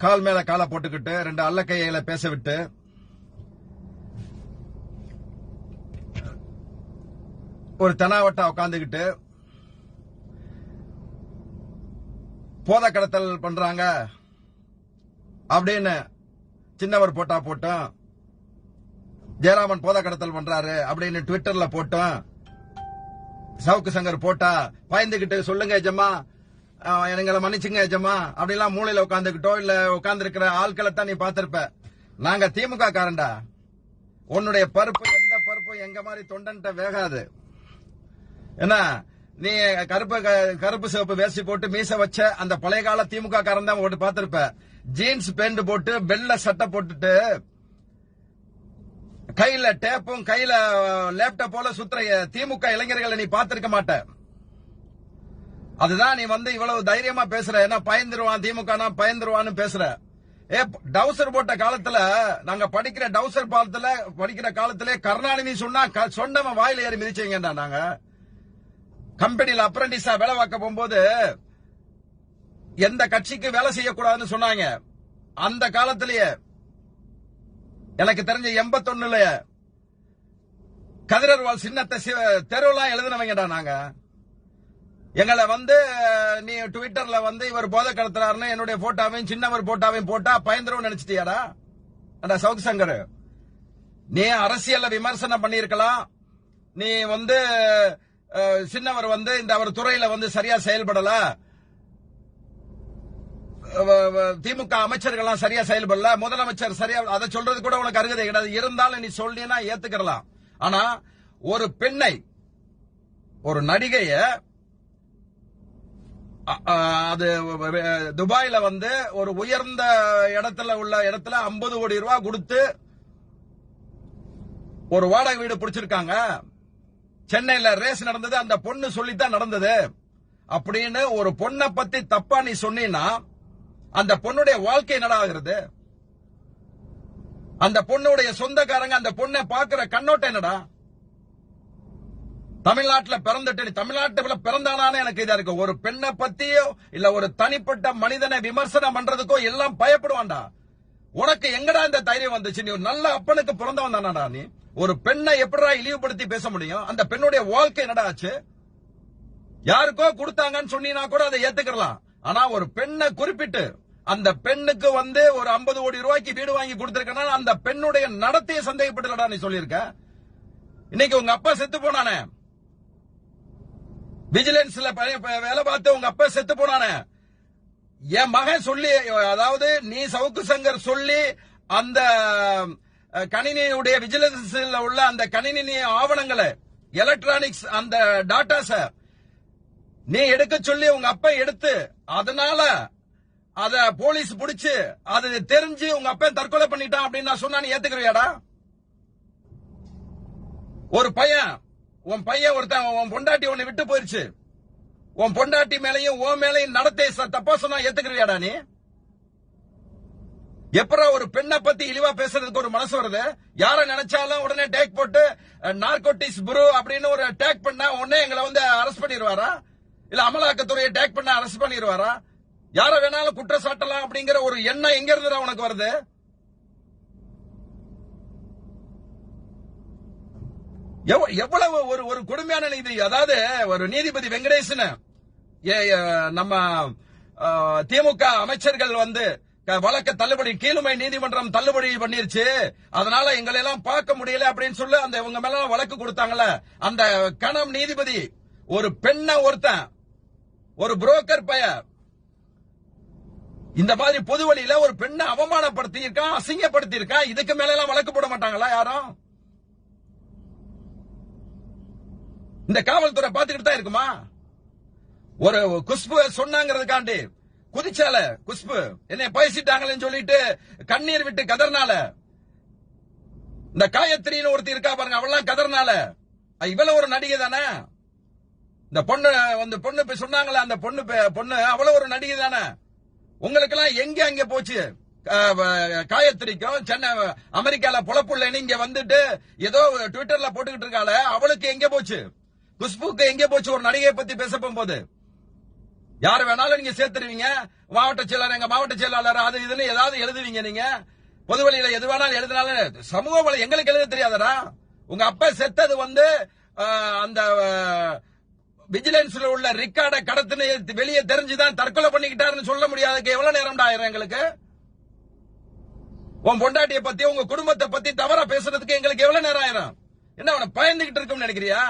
கால் மேல காலை போட்டுக்கிட்டு ரெண்டு அல்ல கையில பேச விட்டு ஒரு தெனாவட்டா உட்காந்துக்கிட்டு போத கடத்தல் பண்றாங்க அப்படின்னு சின்னவர் போட்டா போட்டோம் ஜெயராமன் போத கடத்தல் பண்றாரு அப்படின்னு ட்விட்டர்ல போட்டோம் சவுக்கு சங்கர் போட்டா பயந்துகிட்டு சொல்லுங்க ஜம்மா எங்களை மன்னிச்சுங்க எஜமா அப்படிலாம் மூலையில உட்காந்துக்கிட்டோ இல்ல உட்கார்ந்து இருக்கிற ஆட்களை தான் நீ பாத்திருப்ப நாங்க திமுக காரண்டா உன்னுடைய பருப்பு எந்த பருப்பும் எங்க மாதிரி தொண்டன்ட்ட வேகாது. என்ன நீ கருப்பு க- கருப்பு சிவப்பு வேசி போட்டு மீச வச்ச அந்த பழைய கால திமுக காரன் தான் ஓட்டு பாத்திருப்ப ஜீன்ஸ் பேண்ட் போட்டு வெள்ள சட்டை போட்டுட்டு கையில டேப்பும் கையில லேப்டாப் போல சுத்துற திமுக இளைஞர்களை நீ பார்த்திருக்க மாட்ட. அதுதான் நீ வந்து இவ்வளவு தைரியமா பேசுற. ஏன்னா பயந்துருவான் திமுக பயந்துருவான்னு பேசுற. ஏ டவுசர் போட்ட காலத்துல நாங்க படிக்கிற டவுசர் பாலத்துல படிக்கிற காலத்திலே கருணாநிதி சொன்னா க- சொன்னவன் வாயில ஏறி மிதிச்சீங்கடா நாங்க. கம்பெனியில அப்ரண்டிஸா வேலை பார்க்க போகும்போது எந்த கட்சிக்கு வேலை செய்யக்கூடாதுன்னு சொன்னாங்க. அந்த காலத்திலேயே எனக்கு தெரிஞ்ச எண்பத்தொன்னுல கதிரர்வால் சின்னத்தை தெருவெல்லாம் எழுதினவங்கடா நாங்க. எங்களை வந்து நீ ட்விட்டர்ல வந்து இவர் போதை கடத்துறாருன்னு என்னுடைய போட்டோவையும் சின்னவர் போட்டோவையும் போட்டா பயந்துரும் நினைச்சிட்டியாடா? அடா சவுக் சங்கர். நீ அரசியல்ல விமர்சனம் பண்ணியிருக்கலாம். நீ வந்து சின்னவர் வந்து இந்த அவர் துறையில வந்து சரியா செயல்படல. திமுக அமைச்சர்கள்லாம் சரியா செயல்படல. முதலமைச்சர் சரியா அதை சொல்றது கூட உனக்கு அருகதை கிடையாது. இருந்தாலும் நீ சொல்லினா ஏத்துக்கலாம் ஆனா ஒரு பெண்ணை ஒரு நடிகைய அது துபாயில வந்து ஒரு உயர்ந்த இடத்துல உள்ள இடத்துல 50 கோடி ரூபாய் கொடுத்து ஒரு வாடகை வீடு பிடிச்சிருக்காங்க. சென்னையில ரேஸ் நடந்தது அந்த பொண்ணு சொல்லித்தான் நடந்தது. அப்படின்னு ஒரு பொண்ணை பத்தி தப்பா நீ சொன்னீன்னா அந்த பொண்ணுடைய வாழ்க்கை என்னடாகிறது அந்த பொண்ணுடைய சொந்தக்காரங்க அந்த பொண்ணை பாக்குற கண்ணோட்டம் என்னடா? தமிழ்நாட்டில் பிறந்துட்டு நீ தமிழ்நாட்டுல பிறந்தானானே எனக்கு இதா இருக்கு. ஒரு பெண்ணை பத்தியோ இல்ல ஒரு தனிப்பட்ட மனிதனை விமர்சனம் பண்றதுக்கோ எல்லாம் பயப்படுவான்டா. உனக்கு எங்கடா இந்த தைரியம் வந்துச்சு? நீ ஒரு நல்ல அப்பனுக்கு பிறந்தவன் தானடா நீ. ஒரு பெண்ணை எப்படிடா இழிவுபடுத்தி பேச முடியும்? அந்த பெண்ணுடைய வாழ்க்கை என்னடா ஆச்சு? யாருக்கோ கொடுத்தாங்கன்னு சொன்னீங்கன்னா கூட அதை ஏத்துக்கலாம் ஆனா ஒரு பெண்ணை குறிப்பிட்டு அந்த பெண்ணுக்கு வந்து ஒரு 50 கோடி ரூபாய்க்கு வீடு வாங்கி கொடுத்திருக்கனா அந்த பெண்ணுடைய நடத்தையை சந்தேகப்பட்டுலடா நீ சொல்லியிருக்க. இன்னைக்கு உங்க அப்பா செத்து போனானே. விஜிலன்ஸ்ல வேலை பார்த்து உங்க அப்பா செத்து போனானே. என் மகன் சொல்லி அதாவது நீ சவுக்கு சங்கர் சொல்லி அந்த கணினியுடைய விஜிலன்ஸ்ல உள்ள அந்த கணினி ஆவணங்களை எலக்ட்ரானிக்ஸ் அந்த டாட்டாஸ நீ எடுக்க சொல்லி உங்க அப்பா எடுத்து அதனால அத போலீஸ் புடிச்சு அது தெரிஞ்சு உங்க அப்பா தற்கொலை பண்ணிட்டான் அப்படின்னு நான் சொன்னா நீ ஏத்துக்கிறியாடா? ஒரு பையன் உன் பையன் ஒருத்தன் உன் பொண்டாட்டி உன்னை விட்டு போயிருச்சு. உன் பொண்டாட்டி மேலையும் உன் மேலையும் நடத்தை ச- தப்பா சொன்னா ஏத்துக்கிறியாடா நீ? எப்பரா ஒரு பெண்ணை பத்தி இழிவா பேசுறதுக்கு ஒரு மனசு வருது? யார நினைச்சாலும் உடனே டேக் போட்டு நார்கோட்டிஸ் புரு அப்படின்னு ஒரு டேக் பண்ணா உடனே எங்களை வந்து அரெஸ்ட் பண்ணிடுவாரா? இல்ல அமலாக்கத்துறையை டேக் பண்ண அரெஸ்ட் பண்ணிடுவாரா? யார வேணாலும் குற்றம் சாட்டலாம் அப்படிங்கிற ஒரு எண்ணம் எங்க இருந்துடா உனக்கு வருது? எவ்வளவு ஒரு ஒரு கொடுமையான நீதி. அதாவது ஒரு நீதிபதி வெங்கடேசன் ஏ- நம்ம திமுக அமைச்சர்கள் வந்து வழக்க தள்ளுபடி கீழுமை நீதிமன்றம் தள்ளுபடி பண்ணிருச்சு. அதனால எங்களை எல்லாம் பார்க்க முடியல அப்படின்னு சொல்லி அந்த இவங்க மேல வழக்கு கொடுத்தாங்கல்ல. அந்த கணம் நீதிபதி ஒரு பெண்ண ஒருத்தன் ஒரு புரோக்கர் பையன் இந்த மாதிரி பொது வழியில ஒரு பெண்ணை அவமானப்படுத்தி இருக்கான் அசிங்கப்படுத்தி இருக்கான் இதுக்கு மேல எல்லாம் வழக்கு போட மாட்டாங்களா யாரும்? இந்த காவல்துறை பாத்துக்கிட்டு தான் இருக்குமா? ஒரு குஷ்பு சொன்னாங்கிறதுக்காண்டி குதிச்சால குஷ்பு என்னை பேசிட்டாங்களேன்னு சொல்லிட்டு கண்ணீர் விட்டு கதர்னால. இந்த காயத்ரின்னு ஒருத்தி இருக்கா பாருங்க அவெல்லாம் கதர்னால. இவ்வளவு ஒரு நடிகை தானே? இந்த பொண்ணு அந்த பொண்ணு இப்ப சொன்னாங்களே அந்த பொண்ணு பே- பொண்ணு அவ்வளவு ஒரு நடிகை தானே? உங்களுக்கு எல்லாம் எங்க அங்க போச்சு? காயத்ரிக்கும் சென்னை அமெரிக்கால பொழப்புள்ளேன்னு இங்க வந்துட்டு ஏதோ ட்விட்டர்ல போட்டுக்கிட்டு இருக்காள அவளுக்கு எங்க போச்சு? குஷ்புக்கு எங்க போச்சு? ஒரு நடிகையை பத்தி பேச போகும்போது. யார் வேணாலும் நீங்க சேர்த்துருவீங்க. மாவட்ட செயலாளர் எங்க மாவட்ட செயலாளர் அது இதுன்னு ஏதாவது எழுதுவீங்க நீங்க. பொதுவெளியில எது வேணாலும் எழுதினாலும் சமூக வலை எங்களுக்கு எழுத தெரியாதடா. உங்க அப்பா செத்தது வந்து அந்த விஜிலன்ஸ்ல உள்ள ரிக்கார்டை கடத்தின வெளியே தெரிஞ்சுதான் தற்கொலை பண்ணிக்கிட்டாருன்னு சொல்ல முடியாதுக்கு எவ்வளவு நேரம் ஆயிரம் எங்களுக்கு? உன் பொண்டாட்டிய பத்தி உங்க குடும்பத்தை பத்தி தவறா பேசுறதுக்கு எங்களுக்கு எவ்வளவு நேரம் ஆயிரம்? என்ன அவனை பயந்துகிட்டு இருக்கும்னு நினைக்கிறியா?